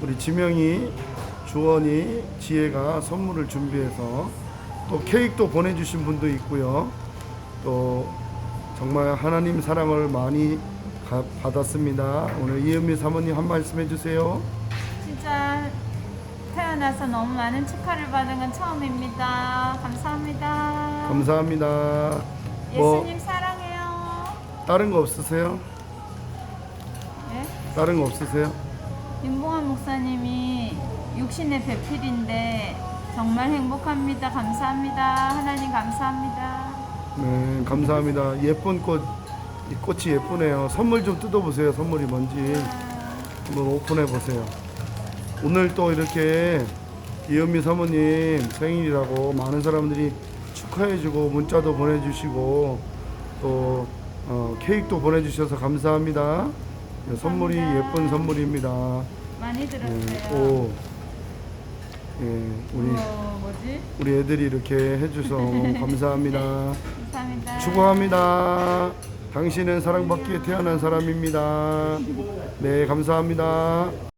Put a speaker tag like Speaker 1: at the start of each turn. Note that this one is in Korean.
Speaker 1: 우리 지명이, 주원이, 지혜가 선물을 준비해서 또 케이크도 보내주신 분도 있고요. 또 정말 하나님 사랑을 많이 가- 받았습니다. 오늘 이은미 사모님 한 말씀 해주세요.
Speaker 2: 진짜 태어나서 너무 많은 축하를 받은 건 처음입니다. 감사합니다.
Speaker 1: 감사합니다. 뭐
Speaker 2: 예수님 사랑해요.
Speaker 1: 다른 거 없으세요?
Speaker 2: 네?
Speaker 1: 다른 거 없으세요?
Speaker 2: 윤봉환 목사님이 육신의 배필인데 정말 행복합니다. 감사합니다. 하나님 감사합니다.
Speaker 1: 네, 감사합니다. 예쁜 꽃, 이 꽃이 예쁘네요. 선물 좀 뜯어보세요. 선물이 뭔지 한번 오픈해 보세요. 오늘 또 이렇게 이은미 사모님 생일이라고 많은 사람들이 축하해주고 문자도 보내주시고 또 어, 케이크도 보내주셔서 감사합니다. 네, 선물이. 예쁜 선물입니다.
Speaker 2: 많이
Speaker 1: 네,
Speaker 2: 들었어요.
Speaker 1: 오, 예, 우리
Speaker 2: 어, 뭐지?
Speaker 1: 우리 애들이 이렇게 해줘서 감사합니다.
Speaker 2: 감사합니다.
Speaker 1: 축복합니다. 당신은 사랑받기에 태어난 사람입니다. 네, 감사합니다.